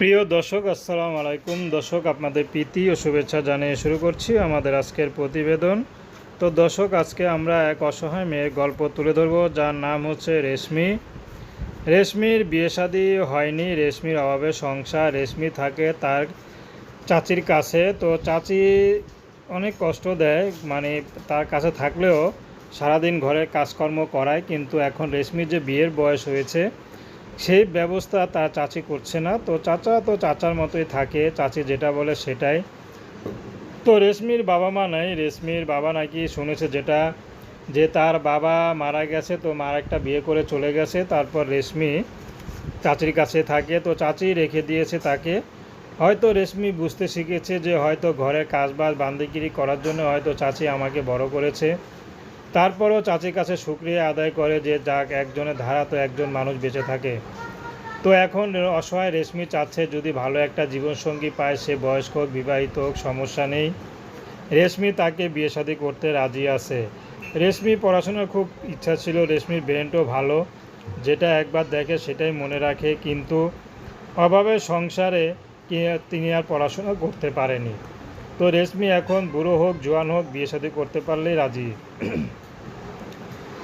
প্রিয় দর্শক, আসসালামু আলাইকুম। দর্শক, আপনাদের প্রীতি ও শুভেচ্ছা জানিয়ে শুরু করছি আমাদের আজকের প্রতিবেদন। তো দর্শক, আজকে আমরা এক অসহায় মেয়ের গল্প তুলে ধরবো, যার নাম হচ্ছে রেশমি। রেশমির বিয়ে শাদী হয়নি, রেশমির অভাবে সংসার, রেশমি থাকে তার চাচির কাছে। তো চাচি অনেক কষ্ট দেয় মানে তার কাছে থাকলেও সারাদিন ঘরের কাজকর্ম করায়, কিন্তু এখন রেশমির যে বিয়ের বয়স হয়েছে সেই ব্যবস্থা তার চাচি করছে না। তো চাচা তো চাচার মতোই থাকে। চাচি যেটা বলে সেটাই। তো রেশমির বাবা মা নাই। রেশমির বাবা নাকি শুনেছে যেটা, যে তার বাবা মারা গেছে, তো মার একটা বিয়ে করে চলে গেছে। তারপর রেশমি চাচির কাছে থাকে। তো চাচি রেখে দিয়েছে তাকে। হয়তো রেশমি বুঝতে শিখেছে যে হয়তো ঘরের কাজবাজ বান্দিগিরি করার জন্য হয়তো চাচি আমাকে বড় করেছে। তারপরও চাচির কাছে শুক্রিয়া আদায় করে যে যাক, একজনের ধারা তো একজন মানুষ বেঁচে থাকে। তো এখন অসহায় রেশমি চাচ্ছে যদি ভালো একটা জীবনসঙ্গী পায়, সে বয়স্ক হোক বিবাহিত হোক, সমস্যা নেই। রেশমি তাকে বিয়ে শাদী করতে রাজি আছে। রেশমি পড়াশোনার খুব ইচ্ছা ছিল, রেশমির ব্রেনটাও ভালো, যেটা একবার দেখে সেটাই মনে রাখে, কিন্তু অভাবে সংসারে তিনি আর পড়াশোনা করতে পারেনি। তো রেশমি এখন বুড়ো হোক, জোয়ান হোক, বিয়ে শাদী করতে পারলেই রাজি।